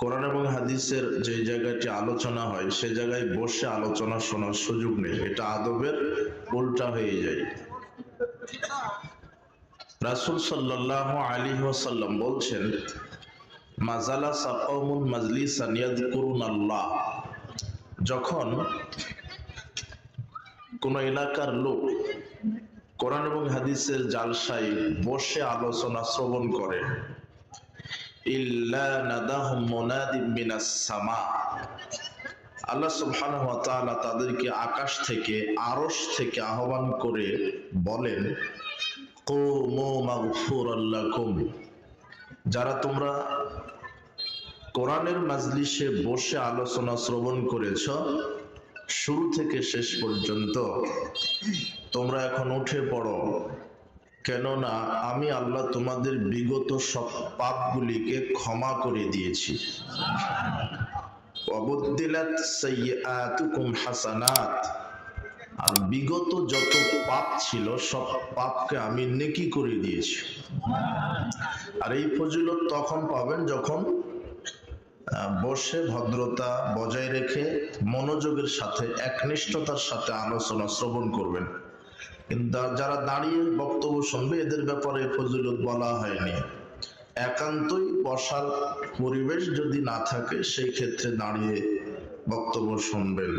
কোরআন এবং হাদিসের যে জায়গাটি আলোচনা হয়, সে জায়গায় বসে আলোচনা শোনার সুযোগ নেই। এটা আদবের উল্টা হয়ে যায়। রাসুল সাল্লাহ আলী ওয়াসাল্লাম বলছেন মাজালা সাকমুন মাজলিসান ইয়াদকুরুন আল্লাহ যখন কোন এলাকার লোক কোরআন এবং হাদিসের জালসায় বসে আলোচনা শ্রবণ করে ইল্লা সামা। তাদেরকে আকাশ থেকে, আরশ থেকে আহ্বান করে বলেন যারা তোমরা কোরআনের মাজলিসে বসে আলোচনা শ্রবণ করেছ, শুরু থেকে শেষ পর্যন্ত তোমরা এখন উঠে পড়ো। কেননা আমি আল্লাহ তোমাদের বিগত সব পাপগুলিকে ক্ষমা করে দিয়েছি। হাসানাত। আর বিগত যত পাপ ছিল, সব পাপকে আমি নেকি করে দিয়েছি। আর এই ফজিলত তখন পাবেন যখন বসে ভদ্রতা বজায় রেখে মনোযোগের সাথে, একনিষ্ঠতার সাথে আলোচনা শ্রবণ করবেন। যারা দাঁড়িয়ে বক্তব্য শুনবে এদের ব্যাপারে ফজিলত বলা হয়নি। একান্তই বসার পরিবেশ যদি না থাকে সেই ক্ষেত্রে দাঁড়িয়ে বক্তব্য শুনবেন।